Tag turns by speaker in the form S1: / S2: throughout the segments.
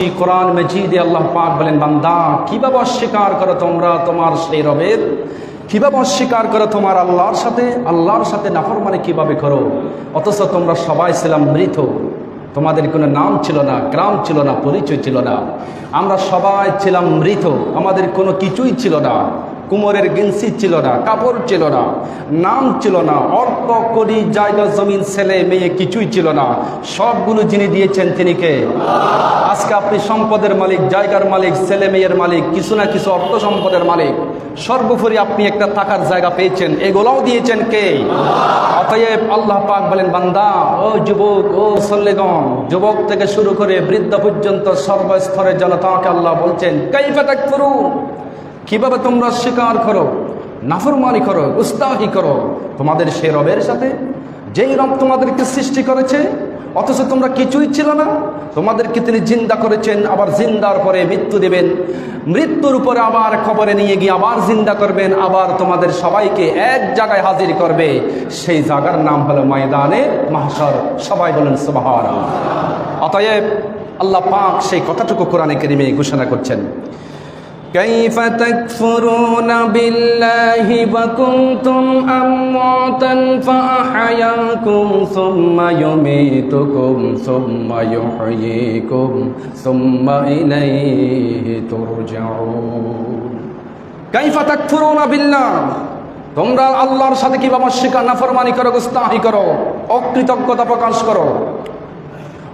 S1: কোরআন মেজিদে আল্লাহ পাক বলেন, বান্দা, কীভাবে অস্বীকার করো তোমরা তোমার সেই রবের? কীভাবে অস্বীকার করো তোমার আল্লাহর সাথে? আল্লাহর সাথে নাফর মানে কীভাবে করো? অথচ তোমরা সবাই ছিলাম মৃত। তোমাদের কোনো নাম ছিল না, গ্রাম ছিল না, পরিচয় ছিল না। আমরা সবাই ছিলাম মৃত। আমাদের কোনো কিছুই ছিল না। কুমোরের গিন্সি ছিল না, কাপড় ছিল না, নাম ছিল না, অর্থ করি জায়গা, জমিন, ছেলে, মেয়ে কিছুই ছিল না। সবগুলো যিনি দিয়েছেন তিনি কে? আজকে আপনি সম্পদের মালিক, জায়গার মালিক, ছেলে, মেয়ের মালিক, কিছু না কিছু অর্থ সম্পদের মালিক। সর্বোপরি আপনি একটা থাকার জায়গা পেয়েছেন, এগুলোও দিয়েছেন কে? অতএব আল্লাহ পাক বলেন, বান্দা, ও যুবক, ও সল্লেগম যুবক থেকে শুরু করে বৃদ্ধ পর্যন্ত সর্বস্তরের জনতাকে আল্লাহ বলছেন, কাইফা তাকফুরুন। কীভাবে তোমরা স্বীকার করো, নাফরমানি করো উস্তাহি করো? তোমাদের সে রবের সাথে? যেই রব তোমাদেরকে সৃষ্টি করেছে, অথচ তোমরা কিছুই ছিল না। তোমাদেরকে তিনি জিন্দা করেছেন, আবার জিন্দার পরে মৃত্যু দেবেন। মৃত্যুর উপরে আবার খবরে নিয়ে গিয়ে আবার জিন্দা করবেন, আবার তোমাদের সবাইকে এক জায়গায় হাজির করবে। সেই জায়গার নাম হলো ময়দানে মাহসর সবাই বলেন সুবাহার অতএব আল্লাহ পাক সেই কথাটুকু কোরআনে কেরিমে ঘোষণা করছেন।
S2: كيف تكفرون بالله وكنتم أمواتا فأحياكم ثم يميتكم ثم يحييكم ثم إليه ترجعون
S1: কাইফা তাকফুরুনা বিল্লাহ তোমরা আল্লাহর সাথে কিভাবে অস্বীকার নাফরমানি করো গুস্তাহি করো অকৃতজ্ঞতা প্রকাশ করো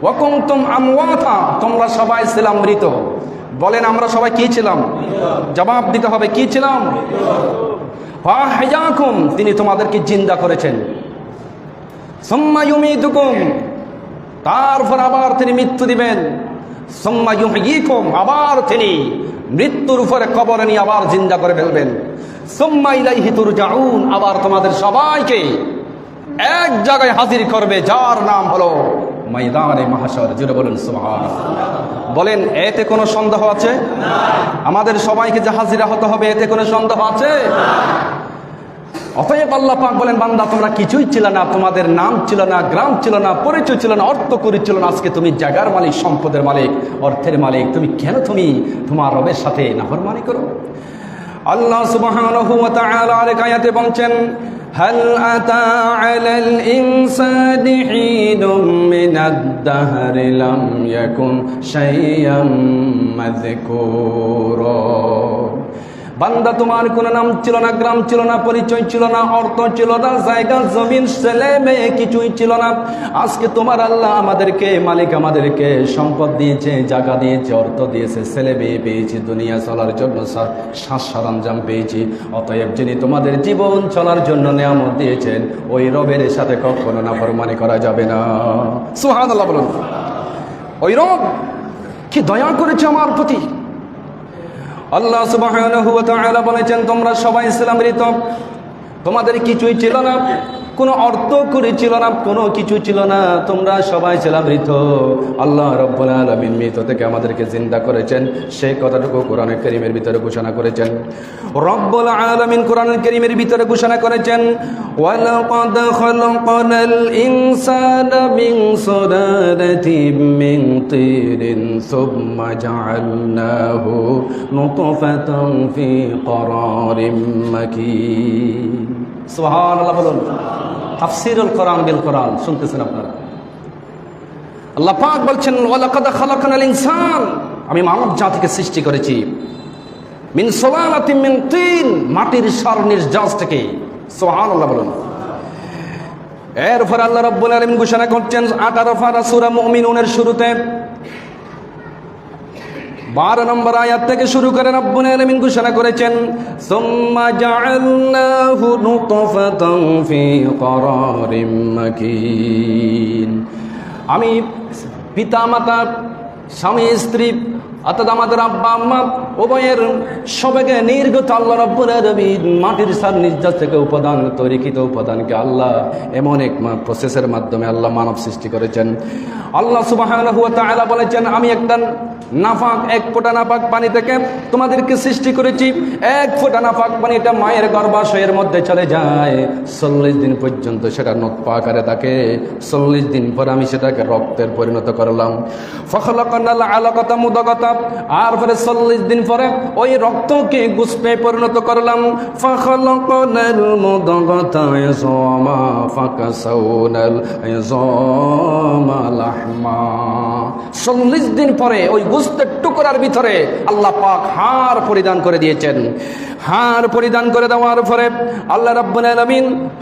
S1: ওয়াকুমতুম আমওয়াতা তোমরা সবাই ছিলাম মৃত বলেন, আমরা সবাই কি ছিলাম? জবাব দিতে হবে, কি ছিলাম? তিনি তোমাদেরকে জিন্দা করেছেন। তারপর আবার তিনি মৃত্যু দিবেন। আবার তিনি মৃত্যুর উপরে কবরে নিয়ে আবার জিন্দা করে ফেলবেন। তুরজাউন, আবার তোমাদের সবাইকে এক জায়গায় হাজির করবে, যার নাম হলো ময়দানে মাহাশর। জুড়ে বলুন সুবহান বলেন, এতে কোনো সন্দেহ আছে? আমাদের সবাইকে যে হাজিরা হতে হবে, এতে কোনো সন্দেহ আছে? অতএব আল্লাহ পাক বলেন, বান্দা, তোমরা কিছুই ছিল না, তোমাদের নাম ছিল না, গ্রাম ছিল না, পরিচয় ছিল না, অর্থ করি ছিল না, আজকে তুমি জায়গার মালিক, সম্পদের মালিক, অর্থের মালিক, তুমি কেন তুমি তোমার রবের সাথে নাফরমানি করো? আল্লাহ তাআলা আরেক আয়াতে বলছেন
S2: هل أتى على الإنسان حين من الدهر لم يكن شيئا مذكورا؟
S1: বান্দা তোমার কোনো নাম ছিল না, গ্রাম ছিল না, পরিচয় ছিল না, অর্থ ছিল না, জায়গা, জমিন, ছেলে মেয়ে কিছুই ছিল না। আজকে তোমার আল্লাহ আমাদেরকে, মালিক আমাদেরকে সম্পদ দিয়েছে, জায়গা দিয়েছে, অর্থ দিয়েছে, ছেলে মেয়ে পেয়েছি, দুনিয়া চলার জন্য শ্বাস সরঞ্জাম পেয়েছি। অতএব যিনি তোমাদের জীবন চলার জন্য নিয়ামত দিয়েছেন, ওই রবের সাথে কখনো না ফরমানি করা যাবে না। সুহান আল্লাহ বলুন। ওই রব কি দয়া করেছে আমার প্রতি? আল্লাহ সুবাহ বলেছেন তোমরা সবাই ইসলাম মৃত তোমাদের কিছুই ছিল না। কোনো অর্থ করে ছিল না কোনো কিছু ছিল না তোমরা সবাই ছিলাম মৃত আল্লাহ রব্বুল আলামিন মৃত থেকে আমাদেরকে জিন্দা করেছেন সেই কথাটুকু কোরআন করিমের ভিতরে ঘোষণা করেছেন রব্বুল আলামিন কোরআন করিমের ভিতরে ঘোষণা করেছেন
S2: ولقد خلقنا الإنسان من سلالة من طين ثم جعلناه نطفة في قرار مكين
S1: সুবহানাল্লাহ বলুন তাফসীরুল কোরআন বিল কোরআন, শুনতেছেন আপনারা? আল্লাহ পাক বলছেন, ওয়ালাকাদ খালাকানাল ইনসান। আমি মানব জাতিকে সৃষ্টি করেছি। মিন সুলালাতিন মিন তিন, মাটির সার নির্যাস থেকে। সুবহানাল্লাহ বলুন। এরপর আল্লাহ রাব্বুল আলামিন ঘোষণা করছেন 18 ফারা সূরা মুমিনুনের শুরুতে বারো নম্বর আয়াত থেকে শুরু করে রব্বুল আলমিন ঘোষণা করেছেন,
S2: সোম্মা জাআলনাহু নুতফাতান ফি ক্বারারিম মাকিন।
S1: আমি পিতামাতা স্বামী, স্ত্রী অর্থাৎ আমাদের আব্বা, আম্মা, উভয়ের সবাইকে নির্গত আল্লাহ রব্বুল আলামিন মাটির সার নির্যাস থেকে উপাদান, তৈরিকৃত উপাদানকে আল্লাহ এমন এক প্রসেসের মাধ্যমে আল্লাহ মানব সৃষ্টি করেছেন। আল্লাহ তাআলা বলেছেন, আমি একটা নাফাক, এক ফোঁটা নাফাক পানি থেকে তোমাদেরকে সৃষ্টি করেছি। এক ফোঁটা নাফাক পানি এটা মায়ের গর্ভাশয়ের মধ্যে চলে যায়। চল্লিশ দিন পর্যন্ত সেটা নৎপা আকারে থাকে। চল্লিশ দিন পর আমি সেটাকে রক্তের পরিণত করলাম। ফখলকনাল আলাকতা মুদকতা। আর পরে চল্লিশ দিন পরে ওই রক্তকে গুসপে পরিণত করলাম। ফখলকনাল ইজামা ফাকাসাউনাল ইজামা লাহমা। চল্লিশ দিন পরে ওই গুস্তের টুকরার ভিতরে আল্লাহ পাক হাড় পরিধান করে দিয়েছেন। হাড় পরিধান করে দেওয়ার পরে আল্লাহ রাব্বুল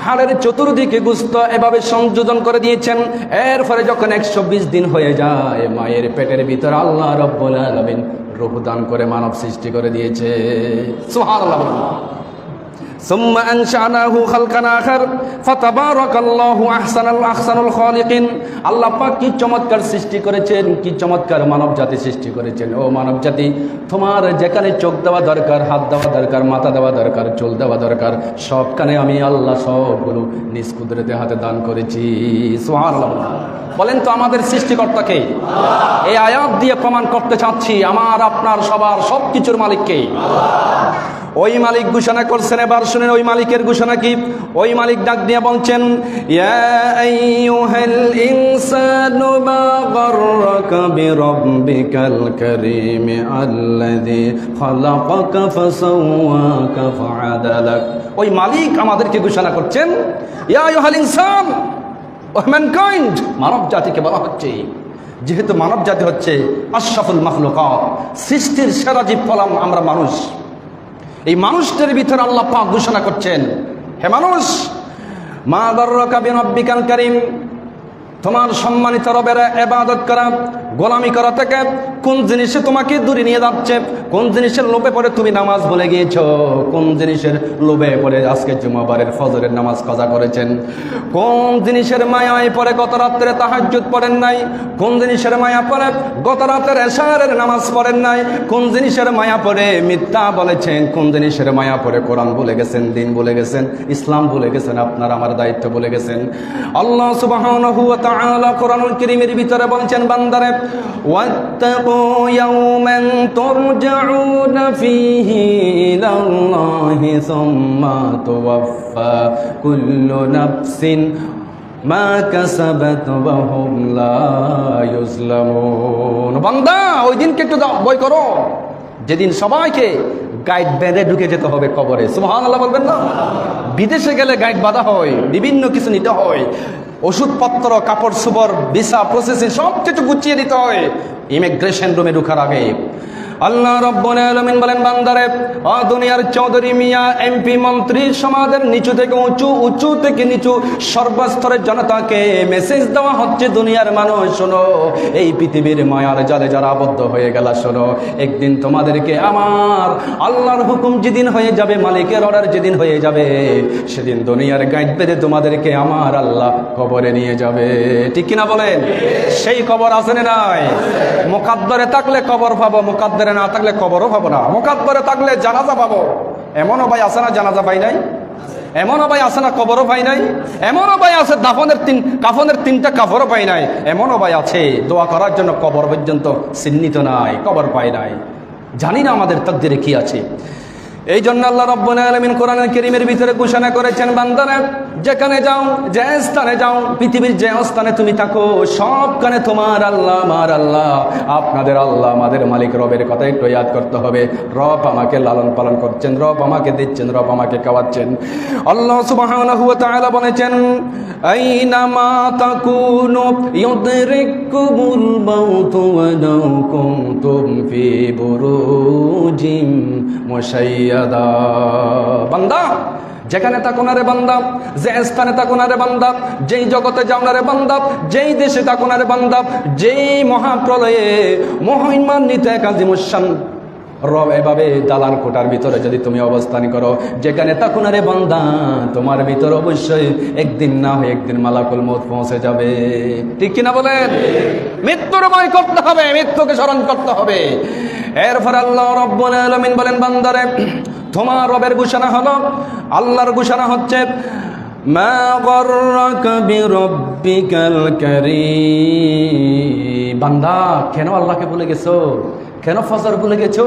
S1: হাড়ের চতুর্দিকে গুস্ত এভাবে সংযোজন করে দিয়েছেন। এর ফলে যখন একশো দিন হয়ে যায়, মায়ের পেটের ভিতরে আল্লাহ রব্বুল রূহ দান করে মানব সৃষ্টি করে দিয়েছে সোহান। ثم أنشأناه خلقا آخر فتبارك الله أحسن أحسن الخالقين আল্লাহ পাক কি চমৎকার সৃষ্টি করেছেন কি চমৎকার মানব জাতি সৃষ্টি করেছেন ও মানব জাতি তোমার যেখানে চোখ দেওয়া দরকার হাত দেওয়া দরকার মাথা দেওয়া দরকার চুল দেওয়া দরকার সবখানে আমি আল্লাহ সবগুলো নিজ কুদরতে হাতে দান করেছি সুবহানাল্লাহ বলেন তো আমাদের সৃষ্টিকর্তাকে এই আয়াত দিয়ে প্রমাণ করতে চাচ্ছি আমার আপনার সবার সব কিছুর মালিককে ওই মালিক ঘোষণা করছেন এবার শুনেন ওই মালিকের ঘোষণা কি? ওই মালিক ডাক দিয়ে বলছেন ওই মালিক আমাদেরকে ঘোষণা করছেন মানব জাতিকে বলা হচ্ছে। যেহেতু মানব জাতি হচ্ছে আশরাফুল মাখলুকাত, সৃষ্টির সেরা জীব আমরা মানুষ। এই মানুষদের ভিতরে আল্লাহ পাক ঘোষণা করছেন, হে মানুষ, মা গর্রকা বিনব্বিকাল করিম, তোমার সম্মানিত রবের এবাদত করা গোলামি করা থেকে কোন জিনিসে তোমাকে দূরে নিয়ে যাচ্ছে? কোন জিনিসের লোভে পরে তুমি নামাজ বলে গিয়েছ? কোন জিনিসের লোভে পরে আজকে জুমাবারের ফজরের নামাজ কাজা করেছেন? কোন জিনিসের মায়ায় পরে গত রাত্রে তাহাজ্জুদ পড়েন নাই? কোন জিনিসের মায়া পরে গত রাতের এশারের নামাজ পড়েন নাই? কোন জিনিসের মায়া পরে মিথ্যা বলেছেন? কোন জিনিসের মায়া পরে কোরআন বলে গেছেন, দিন বলে গেছেন, ইসলাম বলে গেছেন, আপনার আমার দায়িত্ব বলে গেছেন? আল্লাহ তাআলা কোরআনুল কারীমের ভিতরে বলছেন, বান্দারে ওয়াত্তাকু ইয়াওমান তুরজাউনা ফীহি ইলাল্লাহি সুম্মা তুওয়াফা কুল্লু নাফসিন মা কাসাবাত ওয়া হুম লা ইউজলামুন বান্দা, ওই দিনকে একটু বই করো। যেদিন সবাইকে গাইড বেঁধে ঢুকে যেতে হবে কবরে। সুবহানাল্লাহ বলবেন না? বিদেশে গেলে গাইড বাঁধা হয়, বিভিন্ন কিছু নিতে হয়। ওষুধপত্র কাপড় সুপর ভিসা প্রসেসিং সব কিছু গুছিয়ে দিতে হয় ইমিগ্রেশন রুমে ঢুকার আগে। আল্লাহ রব্বুল আলামিন বলেন, বান্দারে, অ দুনিয়ার চৌধুরী মিয়া, এমপি, মন্ত্রী, সমাজের নিচু থেকে উঁচু উঁচু থেকে নিচু, সর্বস্তরের জনতাকে মেসেজ দেওয়া হচ্ছে দুনিয়ার মানুষ, শোনো, এই পৃথিবীর মায়ার জালে যারা আবদ্ধ হয়ে গেল, শোনো, একদিন তোমাদেরকে আমার আল্লাহর হুকুম যেদিন হয়ে যাবে, মালিকের অর্ডার যেদিন হয়ে যাবে, সেদিন দুনিয়ার গাইড পেতে তোমাদেরকে আমার আল্লাহ কবরে নিয়ে যাবে। ঠিক কিনা বলেন? সেই কবর আছে না নাই? মোকাদ্দরে থাকলে কবর পাবো, মোকাদ্দরে না থাকলে কবরও পাবো না। মোকাদ্দারে থাকলে জানাজা পাবো। এমনও ভাই আসে না জানাজা পাই নাই? এমনও ভাই আছে না কবরও পাই নাই? এমনও ভাই আছে দাফনের তিন কাফনের তিনটা কাফরও পাই নাই? এমনও ভাই আছে, দোয়া করার জন্য কবর পর্যন্ত চিহ্নিত নাই, কবর পাই নাই। জানি না আমাদের তকদিরে কি আছে। এই জন্য আল্লাহ রব্বুল আলামিন কোরআনের কারীমের ভিতরে ঘোষণা করেছেন, বান্দারা, যেখানে যাও, যে স্থানে যাও, পৃথিবীর যে স্থানে তুমি থাকো, সবখানে তোমার আল্লাহ, আমার আল্লাহ। আপনাদের আল্লাহ, আমাদের মালিক, রবের কথা একটু ইয়াদ করতে হবে। রব আমাকে লালন পালন করছেন, রব আমাকে দিচ্ছেন, রব আমাকে খাওয়াচ্ছেন। আল্লাহ ওয়া বলেছেন আইনামা তাকুনু ইউদরিকুমুল মাউতু মুশাইয়াদা বান্দা যেখানে থাকো না রে বান্দা যে স্থানে থাকো না রে বান্দা যেই জগতে যাও না রে বান্দা যেই দেশে থাকো না রে বান্দা যেই মহাপ্রলয়ে মহিমান্বিত একাজিমুসান রব এভাবে দালান কোটার ভিতরে যদি তুমি অবস্থান করো যেখানে থাকো না রে বান্দা তোমার ভিতর অবশ্যই একদিন না হয় একদিন মালাকুল মত পৌঁছে যাবে। ঠিক কিনা বলেন? মৃত্যুর ভয় করতে হবে মৃত্যুকে স্মরণ করতে হবে। এরপর আল্লাহ রবিন আলমিন বলেন, বান্দারে, তোমার রবের ঘোষণা হলো, আল্লাহর ঘোষণা হচ্ছে,
S2: মা
S1: বান্দা, কেন আল্লাহকে বলে গেছো? কেন ফজর ভুলে গেছো?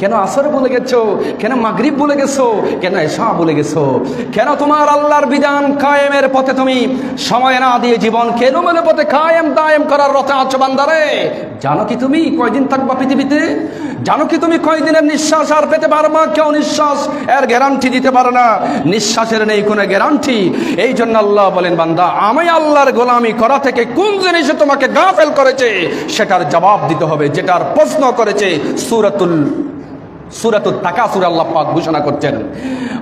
S1: কেন আসর বলে গেছো? কেন মাগরিব ভুলে গেছো? কেন এশা ভুলে গেছো? কেন তোমার আল্লাহর বিধান কায়েমের পথে তুমি সময় না দিয়ে জীবন কেন মনে পথে কায়েম দায়েম করার রথে আছো বান্দারে? জানো কি তুমি কয়দিন থাকবা পৃথিবীতে? জানো কি তুমি কয়দিনের নিঃশ্বাস আর পেতে পারবা? কেউ নিঃশ্বাস এর গ্যারান্টি দিতে পারে না। নিঃশ্বাসের নেই কোনো গ্যারান্টি এই জন্য আল্লাহ বলেন, বান্দা, আমি আল্লাহর গোলামি করা থেকে কোন জিনিসে তোমাকে গাফেল করেছে? সেটার জবাব দিতে হবে, যেটার প্রশ্ন করেছে সুরাতুল সুরাতুল তাকাসুর আল্লাহ পাক ঘোষণা করছেন।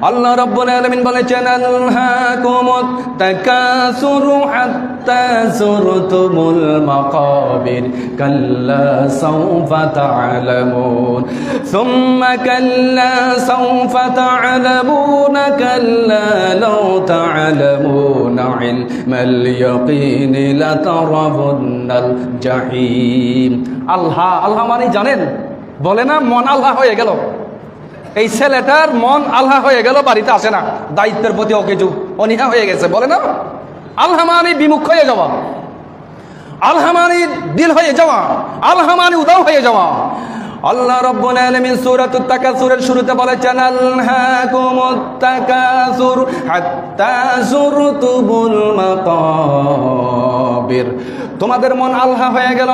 S2: আল্লাহ রাব্বুল আলামিন বলেছেন আলহাকুমুত তাকাসুরু হাত্তা যুরতুমুল মাকাবির, কাল্লা সাওফা তা'লামুন, সুম্মা কাল্লা সাওফা তা'লামুন, কাল্লা লাউ তা'লামুনা ইলমাল ইয়াকিন লাতারাবুন্নাল জাহিম।
S1: আল্লাহ আল্লাহ মানে জানেন বলে না, মন আল্লাহ হয়ে গেল। এই ছেলেটার মন আল্লাহ হয়ে গেল, বাড়িতে আসে না। দায়িত্বের প্রতি যু অনীহা হয়ে গেছে, বলে না? আল্লাহ মানে বিমুখ হয়ে যাওয়া। আল্লাহ মানে দিল হয়ে যাওয়া। আল্লাহ মানে উদাও হয়ে যাওয়া।
S2: আল্লাহ রাব্বুল আলামিন সূরাতুত তাকাসুরের শুরুতে বলেছেন আলহাকুমুত তাকাসুর হাত্তা যুরতুমুল মাকাবির।
S1: তোমাদের মন আল্লাহ হয়ে গেল।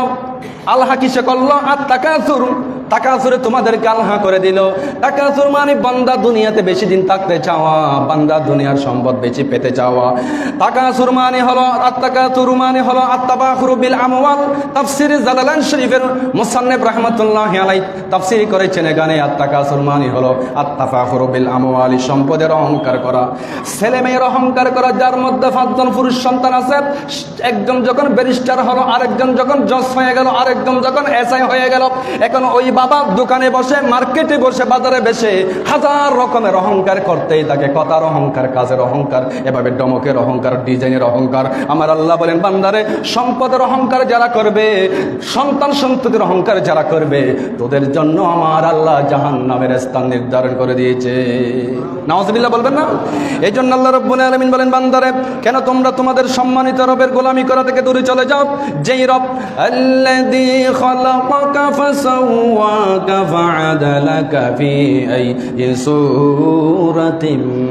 S1: আল্লাহ কিসে করল? আর তাকাসুর। তাকাসুরে তোমাদেরকে আল্লাহ করে দিল। তাকাসুর মানে বান্দা দুনিয়াতে বেশি দিন থাকতে চাওয়া, বান্দা দুনিয়ার সম্পদ বেশি পেতে চাওয়া। তাকাসুর মানে হলো আত্তাকাসুর মানে হলো আত্তাবাখুরু বিল আমওয়াল। তাফসির জালালান শরীফের মুসান্নিফ রাহমাতুল্লাহি আলাইহি তাফসির করেছেন এখানে আত্তাকাসুর মানে হলো আত্তাফাখুরু বিল আমওয়ালি, সম্পদের অহংকার করা। ছেলে মেয়ের অহংকার করা, যার মধ্যে পাঁচজন পুরুষ সন্তান আছে, একজন যখন ব্যারিস্টার হলো, আরেকজন যখন জজ হয়ে গেল আরেকজন যখন এসআই হয়ে গেল, এখন ওই বাবা দোকানে বসে, মার্কেটে বসে, বাজারে বেসে হাজার রকমের অহংকার করতেই থাকে। কথার অহংকার, কাজের অহংকার, এভাবে ডমকের অহংকার, ডিজাইনের অহংকার। আমার আল্লাহ বলেন, বান্দারে, সম্পদের অহংকার যারা করবে, সন্তান সন্ততির অহংকার যারা করবে, তোদের জন্য আমার আল্লাহ জাহান নামের স্থান নির্ধারণ করে দিয়েছে। নওয়াজবিল্লাহ বলবেন না? এই জন্য আল্লাহ রব্বুল আলমিন বলেন, বান্দারে, কেন তোমরা তোমাদের সম্মানিত রবের গোলামি করা থেকে দূরে চলে যাও? যেই রব
S2: الذي خلقك فسواك فعدلك في أي سورة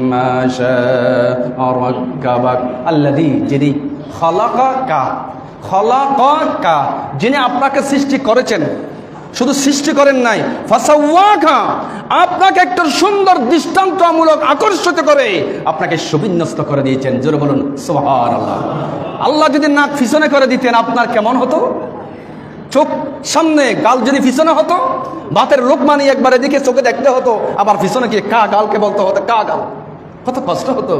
S2: ما شاء ركبك
S1: আল্লাদি যিনি খলাকা খলাকা যিনি আপনাকে সৃষ্টি করেছেন শুধু সৃষ্টি করেন নাই ফাসাওয়াকা আপনাকে একটা সুন্দর দৃষ্টান্তমূলক আকর্ষিত করে আপনাকে সুবিন্যস্ত করে দিয়েছেন জোরে বলুন সোহার আল্লাহ আল্লাহ যদি নাক পিছনে করে দিতেন আপনার কেমন হতো চোখ সামনে গাল যদি পিছনে হতো, বাতের লোক মানি একবার এদিকে চোখে দেখতে হতো, আবার পিছনে গিয়ে কা গালকে বলতে হতো, কা গাল। কত কষ্ট হতো।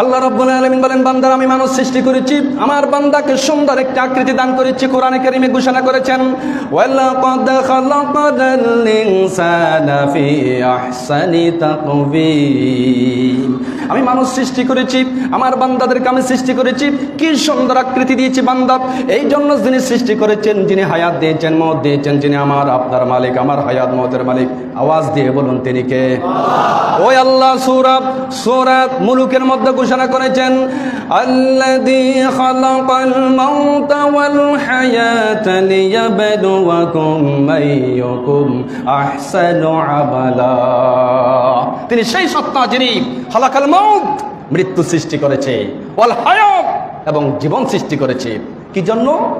S1: আল্লাহ রব্বুল আলমিন বলেন বান্দার আমি মানুষ সৃষ্টি করেছি আমার বান্দাকে সুন্দর একটি আকৃতি দান করেছি কোরআনে কেরিমে ঘোষণা করেছেন আমি মানুষ সৃষ্টি করেছি আমার বান্দাদেরকে আমি সৃষ্টি করেছি কি সুন্দর আকৃতি দিয়েছি বান্দা। এই জন্য যিনি সৃষ্টি করেছেন যিনি হায়াত দিয়েছেন মত দিয়েছেন যিনি আমার আপনার মালিক আমার হায়াত মতের মালিক আওয়াজ দিয়ে বলুন তিনি কে? ওই আল্লাহ সৌরভ সৌরভ মুলুকের মধ্যে ঘোষণা করেছেন তিনি সেই সত্তা যিনি হালাকাল মৌত মৃত্যু সৃষ্টি করেছে, ওয়াল হায়াত এবং জীবন সৃষ্টি করেছে। কি জন্য?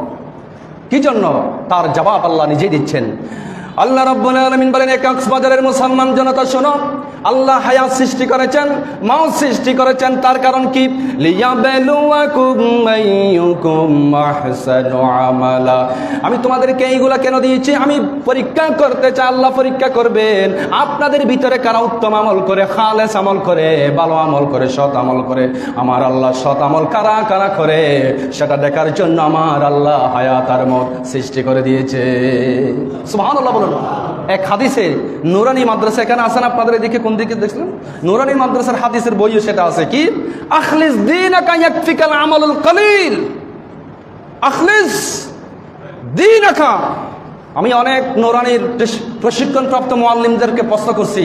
S1: কি জন্য? তার জবাব আল্লাহ নিজেই দিচ্ছেন। আল্লাহ রব্বুল আলামিন বলেন এক কক্সবাজারের মুসলমান জনতা, শোনো। আল্লাহ হায়াত সৃষ্টি করেছেন, মাউত সৃষ্টি করেছেন, তার কারণ কি? আমি তোমাদেরকে এইগুলা কেন দিয়েছি? আমি পরীক্ষা করতে চাই, আল্লাহ পরীক্ষা করবেন। আপনাদের ভিতরে কারা উত্তম আমল করে, খালেস আমল করে, ভালো আমল করে, সৎ আমল করে? আমার আল্লাহ সৎ আমল কারা কারা করে? সেটা দেখার জন্য আমার আল্লাহ হায়াত আর মত সৃষ্টি করে দিয়েছে। সুবহান আল্লাহ এক হাদিসে, নুরানি মাদ্রাসা, এখানে আসেন আপনাদের এদিকে কোন দিকে দেখছিলেন? নুরানি মাদ্রাসার হাদিসের বইও সেটা আছে কি? আখলিস দিন আমলুল কলিল। আখলিস দিন আখা আমি অনেক নোরানির প্রশিক্ষণপ্রাপ্ত মোয়াল্লিমদেরকে প্রশ্ন করছি,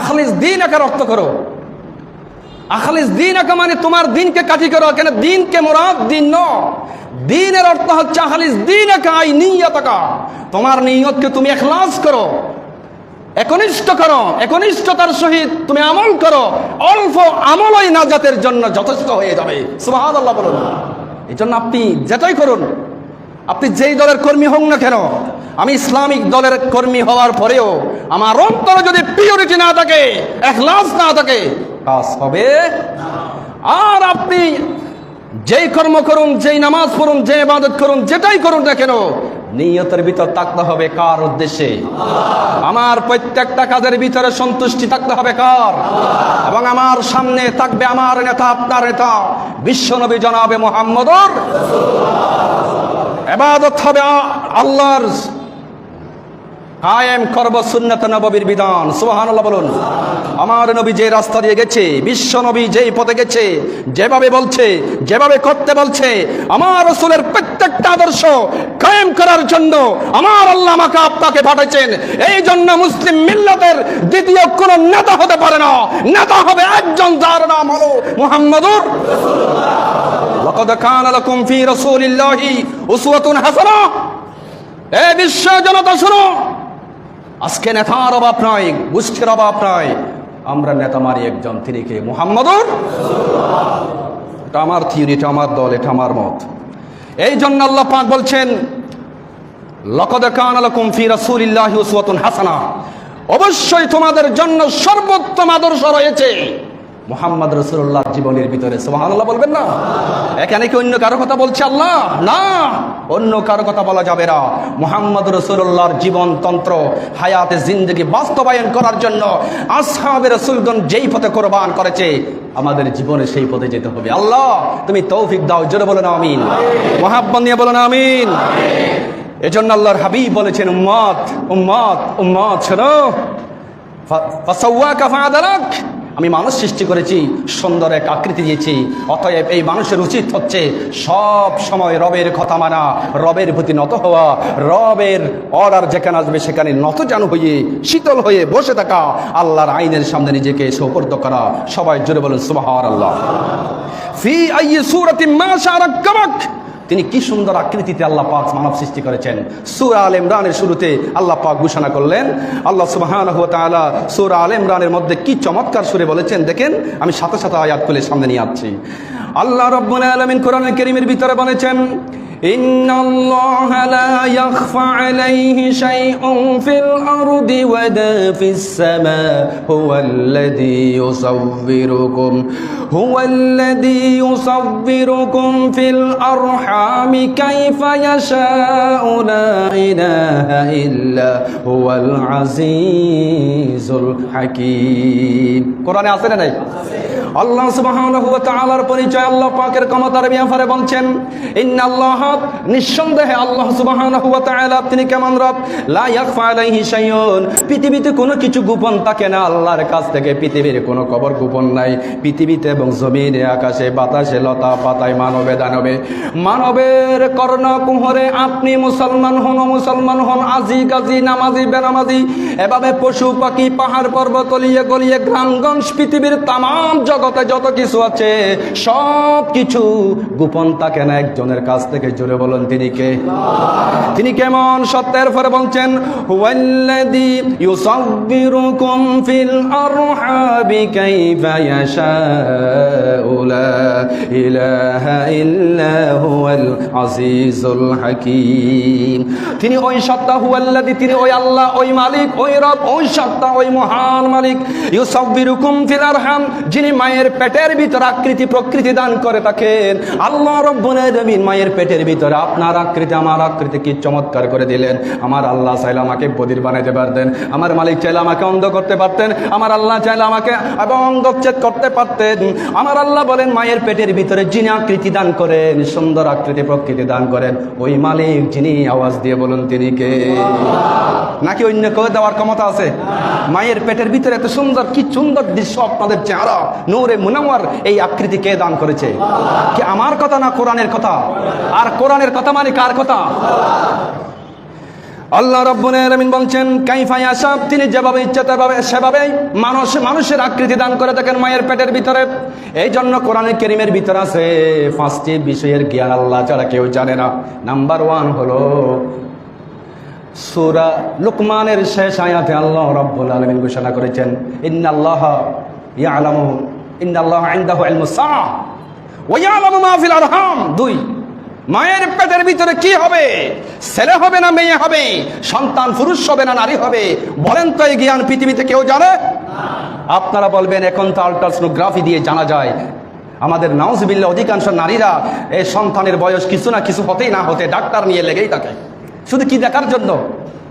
S1: আখলিস দিন আকার রক্ত করো। আখালিস দিন একা মানে তোমার দিনকে কাঠি করো কেন? দিনকে মোরাদ, দিন ন। দিনের অর্থ হচ্ছে আখালিস দিন একা আই নিয়তকা তোমার নিয়তকে তুমি এখলাস করো, একনিষ্ঠ করো, একনিষ্ঠতার সহিত তুমি আমল করো। অল্প আমলই নাজাতের জন্য যথেষ্ট হয়ে যাবে। সুবাহাদ আল্লাহ বলুন। এই জন্য আপনি যেটাই করুন, আপনি যেই দলের কর্মী হন না কেন, আমি ইসলামিক দলের কর্মী হওয়ার পরেও আমার অন্তরে যদি পিওরিটি না থাকে, এখলাস না থাকে কাজ হবে। আর আপনি যেই কর্ম করুন, যেই নামাজ পড়ুন, যে ইবাদত করুন, যেটাই করুন না কেন, নিয়তের ভিতর থাকতে হবে কার উদ্দেশ্যে? আমার প্রত্যেকটা কাজের ভিতরে সন্তুষ্টি থাকতে হবে কার? এবং আমার সামনে থাকবে আমার নেতা, আপনার নেতা, বিশ্বনবী জনাবে মোহাম্মদর এবাদত হবে আল্লাহর কায়েম করব সুন্নত নববীর বিধান সুবহানাল্লাহ বলুন আমার নবী যে রাস্তা দিয়ে গেছে বিশ্ব নবী যেই পথে গেছে যেভাবে বলছে যেভাবে করতে বলছে আমার রসুলের প্রত্যেকটা আদর্শ কায়েম করার জন্য আমার আল্লাহ আমাকে আপনাকে পাঠাইছেন এই জন্য মুসলিম মিল্লাতের দ্বিতীয় কোন নেতা হতে পারে না নেতা হবে একজন যার নাম হলো মুহাম্মদুর لقد كان لكم في رسول الله أسوة حسنة এ বিশ্ব জনতা শোনো আজকে নেতার অভাব নাই, গোষ্ঠীর অভাব নাই। আমরা নেতা মারি একজন, তিনি কে? মুহাম্মদুর এটা আমার থিওরি এটা আমার দল, এটা আমার মত। এই জন্য আল্লাহ পাক বলছেন, লকদ কান লাকুম ফি রাসূলিল্লাহি হাসানা। অবশ্যই তোমাদের জন্য সর্বোত্তম আদর্শ রয়েছে। মোহাম্মদ রসুল্লাহ জীবনের ভিতরে, সুবহানাল্লাহ বলবেন না? এখানে কি অন্য কারও কথা বলছে আল্লাহ? না। অন্য কারও কথা বলা যাবে না। মোহাম্মদ রসুল্লাহর জীবনতন্ত্র, হায়াতে জিন্দগি বাস্তবায়ন করার জন্য আসহাবে রসুলগণ যেই পথে কোরবান করেছে, আমাদের জীবনে সেই পথে যেতে হবে। আল্লাহ, তুমি তৌফিক দাও, জোরে বলো না আমিন। মোহাব্বত নিয়ে বলো না আমিন। এজন্য আল্লাহর হাবিব বলেছেন, উম্মত উম্মত উম্মত, শোনো। ফাসাওয়াকা ফাআদালাক। আমি মানুষ সৃষ্টি করেছি, সুন্দর এক আকৃতি দিয়েছি। অতএব এই মানুষের উচিত হচ্ছে সব সময় রবের কথা মানা, রবের প্রতি নত হওয়া, রবের অর্ডার যেখানে আসবে সেখানে নত জানু হয়ে, শীতল হয়ে বসে থাকা, আল্লাহর আইনের সামনে নিজেকে সোপর্দ করা। সবাই জোরে বলুন সুবহান আল্লাহ ফি আইয়ি মা তিনি কি সুন্দর আকৃতিতে আল্লাহ পাক মানব সৃষ্টি করেছেন। সুরা আল ইমরানের শুরুতে আল্লাহ পাক ঘোষণা করলেন, আল্লাহ সুবহানাহু ওয়া তাআলা আল ইমরানের মধ্যে কি চমৎকার সুরে বলেছেন দেখেন, আমি সাথে সাথে আয়াত খুলে সামনে নিয়ে আসছি। আল্লাহ রব্বুল আলমিন কোরআন করিমের ভিতরে বলেছেন إن الله لا يخفى عليه شيء في الأرض ولا في السماء هو الذي يصوركم هو الذي يصوركم في الأرحام كيف يشاء لا إله إلا هو العزيز الحكيم قرآن আছে না নাই আল্লাহ সুবহানাহু ওয়া তাআলার পরিচয় আল্লাহ পাকের ক্ষমতার ব্যাপারে বলছেন ইন্নাল্লাহ নিঃসন্দেহে আল্লাহ তাআলা তিনি কেমন রব? লা পৃথিবীতে কোনো কিছু গোপন থাকে না, আল্লাহর কাছ থেকে পৃথিবীর কোনো খবর গোপন নাই। পৃথিবীতে এবং জমিনে, আকাশে, বাতাসে, লতা পাতায়, মানবে, দানবে। মানবের কর্ণ কুহরে আপনি মুসলমান হন মুসলমান হন, আজি গাজি নামাজি, বেনামাজি। এভাবে পশু, পাখি, পাহাড়, পর্বত তলিয়ে গলিয়ে গ্রামগঞ্জ, পৃথিবীর তাম জগতে যত কিছু আছে সব কিছু গোপন থাকে না একজনের কাছ থেকে। জুড়ে বলুন, তিনি কে? তিনি কেমন সত্যের পরে বলছেন তিনি ওই সত্তা, হুয়াল্লাযী তিনি ওই আল্লাহ, ওই মালিক, ওই রব, ওই সত্তা, ওই মহান মালিক। ইউসাব্বিরুকুম ফিল আরহাম, যিনি মায়ের পেটের ভিতর আকৃতি প্রকৃতি দান করে থাকেন। আল্লাহ রব্বুল আলামিন মায়ের পেটের ভিতরে আপনার আকৃতি, আমার আকৃতি কি চমৎকার করে দিলেন। আমার আল্লাহ চাইলে আমাকে বদির বানাইতে পারতেন, আমার মালিক চাইলে আমাকে অন্ধ করতে পারতেন, আমার আল্লাহ চাইলে আমাকে অঙ্গচ্ছেদ করতে পারতেন। আমার আল্লাহ বলেন, মায়ের পেটের ভিতরে যিনি আকৃতি দান করেন, সুন্দর আকৃতি প্রকৃতি দান করেন, ওই মালিক যিনি আওয়াজ দিয়ে বলুন তিনি কে? নাকি অন্য কেউ দেওয়ার ক্ষমতা আছে? মায়ের পেটের ভিতরে এত সুন্দর, কি সুন্দর দৃশ্য আপনাদের চেহারা, নূরে মুনাওয়ার এই আকৃতি কে দান করেছে? কি আমার কথা না কোরআনের কথা? আর কোরআনের কথা মানে কার কথা? আল্লাহ রব্বুল আলামিন বলছেন কাইফাই আসাব তিনি যেভাবে ইচ্ছা তেভাবে সেভাবেই মানুষ, মানুষের আকৃতি দান করে থাকেন মায়ের পেটের ভিতরে। এই জন্য কোরআনে কেরিমের ভিতরে আছে, পাঁচটি বিষয়ের জ্ঞান আল্লাহ ছাড়া কেউ জানে না। নাম্বার ওয়ান হলো, সূরা লুকমানের শেষ আয়াতে আল্লাহ রব্বুল আলমিন ঘোষণা করেছেন, ইন্নাল্লাহ ইয়ালামু, ইন্নাল্লাহ ইনদাহু ইলমুস সাআহ ওয়া ইয়ালামু মা ফিল আরহাম। দুই মায়ের পেটের ভিতরে কি হবে? ছেলে হবে না মেয়ে হবে? সন্তান পুরুষ হবে না নারী হবে? বলেন তো এই জ্ঞান পৃথিবীতে কেউ জানে? আপনারা বলবেন, এখন তো আলট্রাসনোগ্রাফি দিয়ে জানা যায়। আমাদের নাউজবিল্লা অধিকাংশ নারীরা এই সন্তানের বয়স কিছু না কিছু হতেই না হতে, ডাক্তার নিয়ে লেগেই থাকে। শুধু কি দেখার জন্য?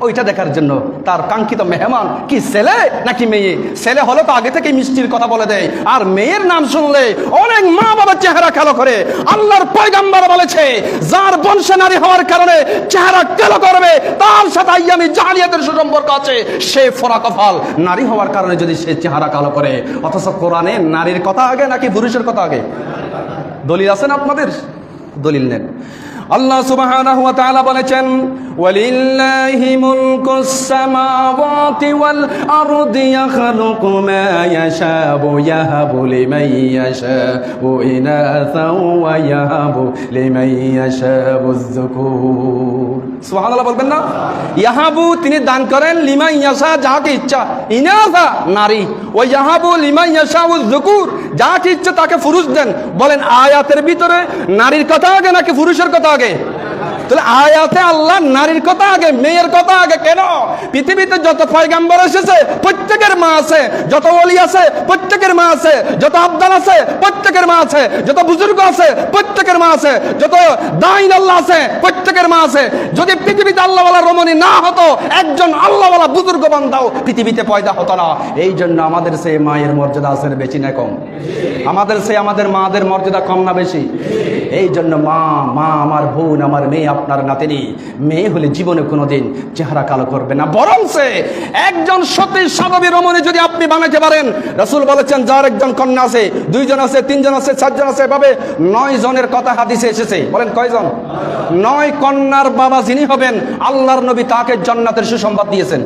S1: ওইটা দেখার জন্য। তার কাঙ্ক্ষিত মেহমান কি ছেলে নাকি মেয়ে? ছেলে হলে তো আগে থেকে মিষ্টির কথা বলে দেয়। আর মেয়ের নাম শুনলে অনেক মা বাবার চেহারা কালো করে। আল্লাহর পয়গাম্বার বলেছে, যার বংশে নারী হওয়ার কারণে চেহারা কালো করবে, তার সাথে আইয়ামি জালিয়াতের সুসম্পর্ক আছে। সে ফোরা কফাল নারী হওয়ার কারণে যদি সে চেহারা কালো করে, অথচ কোরআনে নারীর কথা আগে নাকি পুরুষের কথা আগে? দলিল আছেন আপনাদের? দলিল নেন। আল্লাহ তাআলা বলেছেন সামাওয়াতি ওয়াল আরদি ইয়াখলুকু মা ইয়াশাউ ইয়াহাবু লিমান ইয়াশাউ ইনাসা ওয়া ইয়াহাবু লিমান ইয়াশাউ যুকুর সুবহানাল্লাহ বলবেন না? ইয়াহাবু তিনি দান করেন লিমান ইয়াশা যাকে ইচ্ছা। ইনাসা নারী। ওয়া ইয়াহাবু লিমান ইয়াশাউ যুকুর যাকে ইচ্ছা তাকে পুরুষ দেন। বলেন, আয়াতের ভিতরে নারীর কথা আগে নাকি পুরুষের কথা আগে? তাহলে আয়াতে আল্লাহ নারীর কথা আগে, মেয়ের কথা আগে কেন? পৃথিবীতে যত পয়গাম্বর এসেছে, প্রত্যেকের মা আছে, যত অলি আছে, প্রত্যেকের মা আছে, যত আবদাল আছে, প্রত্যেকের মা আছে, যত বুজুর্গ আছে, প্রত্যেকের মা আছে, যত দাইন আল্লাহ আছে, প্রত্যেকের মা আছে। যদি পৃথিবীতে আল্লাহওয়ালা রমণী না হতো, একজন আল্লাহওয়ালা বুজুর্গ বান্ধাও পৃথিবীতে পয়দা হতো না। এই জন্য আমাদের সেই মায়ের মর্যাদা আছে বেশি না কম? আমাদের সেই আমাদের মাদের মর্যাদা কম না বেশি? এই জন্য মা মা আমার বোন, আমার মেয়ে, আপনার নাতিনি, মেয়ে হলে জীবনে কোনোদিন চেহারা কালো করবে না। বরং সে একজন সতী স্বাভাবিক রমণী যদি আপনি বানাতে পারেন, রসুল বলেছেন, যার একজন কন্যা আছে, দুইজন আছে, তিনজন আছে, চারজন আছে, এভাবে নয় জনের কথা হাদিসে এসেছে। বলেন কয়জন? নয় কন্যার বাবা যিনি হবেন, আল্লাহর নবী তাকে জান্নাতের সুসংবাদ দিয়েছেন।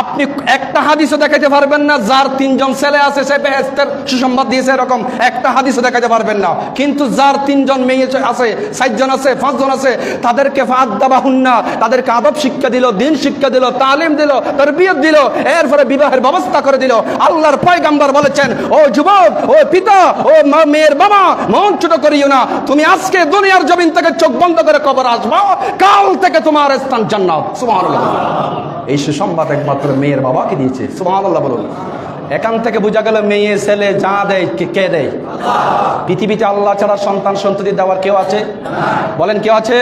S1: আপনি একটা হাদিসও দেখাতে পারবেন না, যার তিনজন ছেলে আছে, সে বেহেস্তের সুসংবাদ দিয়েছে এরকম, একটা হাদিসও দেখাতে পারবেন না। কিন্তু যার তিনজন মেয়ে আছে, চারজন আছে, পাঁচজন আছে, তাদেরকে ফাদ্দাবাহুন্না তাদেরকে আদব শিক্ষা দিল, দিন শিক্ষা দিল, তালিম দিল তার বিয়ে দিল, এরপরে বিবাহের ব্যবস্থা করে দিল। আল্লাহর পয়গাম্বার বলেছেন, ও যুবক, ও পিতা, ও মেয়ের বাবা, মন ছোট করিও না। তুমি আজকে দুনিয়ার জমিন থেকে চোখ বন্ধ করে কবর আসব। কাল থেকে তোমার স্থান জান্নাত। সুবহানাল্লাহ। এই সুসংবাদ একমাত্র মেয়ের বাবাকে দিয়েছে। বলুন। এখান থেকে বোঝা গেল মেয়ে, ছেলে যা দেয়, কে- দেয়? পৃথিবীতে আল্লাহ ছাড়া সন্তান, সন্ততি দেওয়ার কেউ আছে? বলেন কেউ আছে?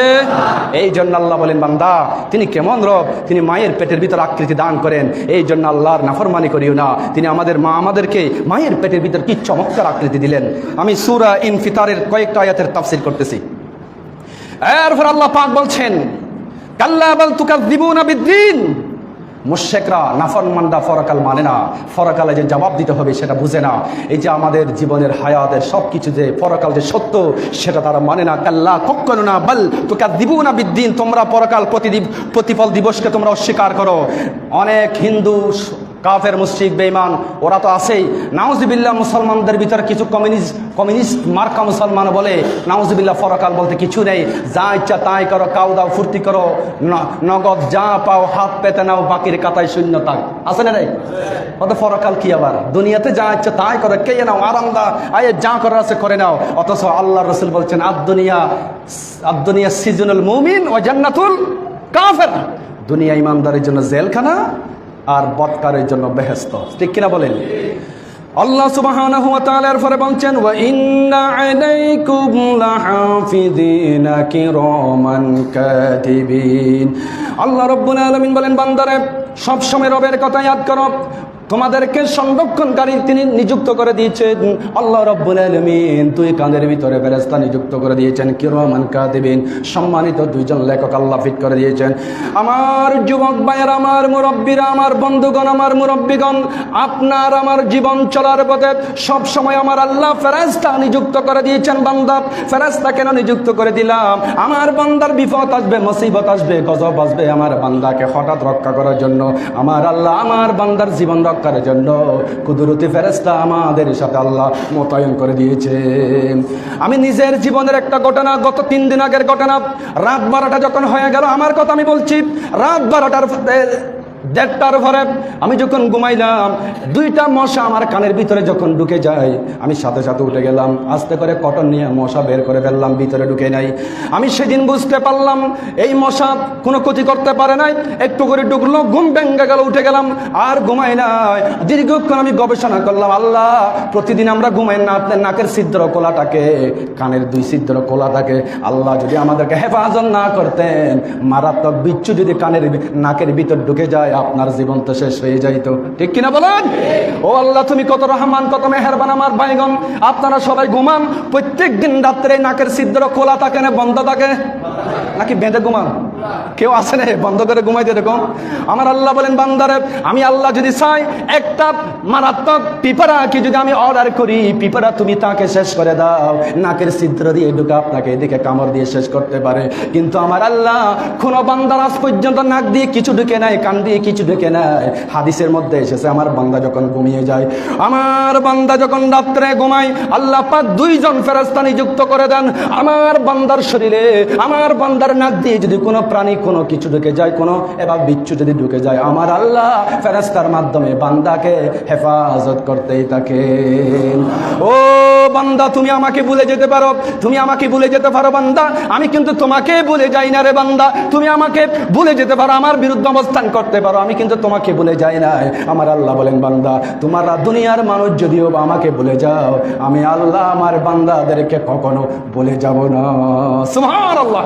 S1: এই জন্য আল্লাহ বলেন, বান্দা, তিনি কেমন রব? তিনি মায়ের পেটের ভিতর আকৃতি দান করেন। এই জন্য আল্লাহর নাফরমানি করিও না। তিনি আমাদের মা, আমাদেরকে মায়ের পেটের ভিতর কি চমৎকার আকৃতি দিলেন। আমি সুরা ইনফিতারের কয়েকটা আয়াতের তাফসিল করতেছি। এরপর আল্লাহ পাক বলছেন, কাল্লা বল তুকাল দিবুনা মুশেকরা নাফরমান্ডা ফরাকাল মানে না। ফরাকালে যে জবাব দিতে হবে সেটা বুঝে না। এই যে আমাদের জীবনের হায়াতের সব কিছু যে ফরাকাল যে সত্য, সেটা তারা মানে না। কাল্লা কখনো না বল তোকে দিব না বিদ্দিন, তোমরা পরকাল প্রতিদিন প্রতিফল দিবসকে তোমরা অস্বীকার করো। অনেক হিন্দু কাফের, মুশ্রিক বেইমান ওরা তো আছেই। নাউজিবিল্লাহ, মুসলমানদের ভিতরে কিছু কমিউনিস্ট কমিউনিস্ট মার্কা মুসলমান বলে নাউজিবিল্লাহ ফরকাল বলতে কিছু নেই। যা ইচ্ছা তাই করো, কাউ দাও, ফুর্তি করো নগদ যা পাও, হাত পেতে নাও, বাকির কাতায় শূন্য তাক আছে না রে অত ফরকাল কি আবার? দুনিয়াতে যা ইচ্ছা তাই করো, কে নাও, আরামদা, আয়ে যা করার আছে করে নাও। অথচ আল্লাহ রসুল বলছেন আদুনিয়া আদুনিয়া সিজনুল মুমিন ও জান্নাতুল কাফের। দুনিয়া ইমানদারের জন্য জেলখানা আর বৎকারের জন্য বেহেস্ত ঠিক কিনা বলেন? আল্লাহ সুবহানাহু ওয়া তাআলার পরে বলছেন আল্লাহ রাব্বুল আলামিন বলেন, বান্দারে, সবসময় রবের কথা ইয়াদ করো। তোমাদেরকে সংরক্ষণকারী তিনি নিযুক্ত করে দিয়েছেন। আল্লাহ রব্বুল আলমিন, তুই কাঁধের ভিতরে ফেরেস্তা নিযুক্ত করে দিয়েছেন। কিরমান কাদিবিন, সম্মানিত দুইজন লেখক আল্লাহ ফিট করে দিয়েছেন। আমার যুবক ভাইয়ের, আমার মুরব্বীরা, আমার বন্ধুগণ, আমার মুরব্বীগণ, আপনার আমার জীবন চলার পথে সব সময় আমার আল্লাহ ফেরেস্তা নিযুক্ত করে দিয়েছেন। বান্দা ফেরেস্তা কেন নিযুক্ত করে দিলাম? আমার বান্দার বিপদ আসবে, মুসিবত আসবে, গজব আসবে আমার বান্দাকে হঠাৎ রক্ষা করার জন্য। আমার আল্লাহ, আমার বান্দার জীবন রক্ষার জন্য কুদরতি ফেরেস্তা আমাদের সাথে আল্লাহ মোতায়েন করে দিয়েছে আমি নিজের জীবনের একটা ঘটনা, গত তিন দিন আগের ঘটনা, রাত বারোটা যখন হয়ে গেল, আমার কথা আমি বলছি, রাত বারোটার দেড়টার ঘরে আমি যখন ঘুমাইলাম, দুইটা মশা আমার কানের ভিতরে যখন ঢুকে যায়, আমি সাথে সাথে উঠে গেলাম, আস্তে করে কটন নিয়ে মশা বের করে ফেললাম, ভিতরে ঢুকে নাই। আমি সেদিন বুঝতে পারলাম, এই মশা কোনো ক্ষতি করতে পারে নাই। একটু করে ঢুকলো, ঘুম ভেঙ্গে গেল, উঠে গেলাম, আর ঘুমাই নাই। দীর্ঘক্ষণ আমি গবেষণা করলাম, আল্লাহ, প্রতিদিন আমরা ঘুমাই না, আপনার নাকের ছিদ্র কোলাটাকে, কানের দুই ছিদ্র কোলাটাকে আল্লাহ যদি আমাদেরকে হেফাজত না করতেন, মারাত্মক বিচ্ছু যদি কানের নাকের ভিতর ঢুকে যায় আপনার জীবন তো শেষ হয়ে যাইতো। ঠিক কিনা বলেন? ও আল্লাহ, তুমি কত রহমান, কত মেহরবান আমার ভাইগণ। আপনারা সবাই ঘুমান। প্রত্যেক দিন রাত্রে নাকের ছিদ্র খোলা থাকে না, বন্ধ থাকে? নাকি বেঁধে ঘুমান? কেউ আসে না? বন্ধ করে ঘুমাইতে এরকম আমার আল্লাহ বলেন, বান্দারে, আমি আল্লাহ যদি চাই, একটা মারাত্মক পিপারা কি যদি আমি অর্ডার করি পিপারা তুমি তাকে শেষ করে দাও। নাকের ছিদ্র দিয়ে ঢুকে আপনাকে এদিকে কামড় দিয়ে শেষ করতে পারে। কিন্তু আমার আল্লাহ, কোনো বান্দার আজ পর্যন্ত নাক দিয়ে কিছু ঢুকে নাই, কান দিয়ে কিছু ঢুকে নেয়। হাদিসের মধ্যে এসেছে, আমার বান্দা যখন ঘুমিয়ে যায়, আমার বান্দা যখন রাত্রে ঘুমায়, আল্লাহ পাক দুইজন ফেরস্তা নিযুক্ত করে দেন। আমার বান্দার শরীরে, আমার বান্দার নাক দিয়ে যদি কোনো প্রাণী কোনো কিছু ঢুকে যায়, কোনো এবার বিচ্ছু যদি ঢুকে যায়, আমার আল্লাহ ফেরস্তার মাধ্যমে বান্দাকে হেফাজত করতেই থাকে। ও বান্দা, তুমি আমাকে ভুলে যেতে পারো, তুমি আমাকে ভুলে যেতে পারো বান্দা। আমি কিন্তু তোমাকে ভুলে যাই না রে বান্দা, তুমি আমাকে ভুলে যেতে পারো, আমার বিরুদ্ধে অবস্থান করতে পারো। আমি কিন্তু তোমাকে বলে যাই না আমার আল্লাহ বলেন, বান্দা, তোমার দুনিয়ার মানুষ যদিও বা আমাকে বলে যাও, আমি আল্লাহ আমার বান্দাদেরকে কখনো বলে যাব না। সুবহানাল্লাহ।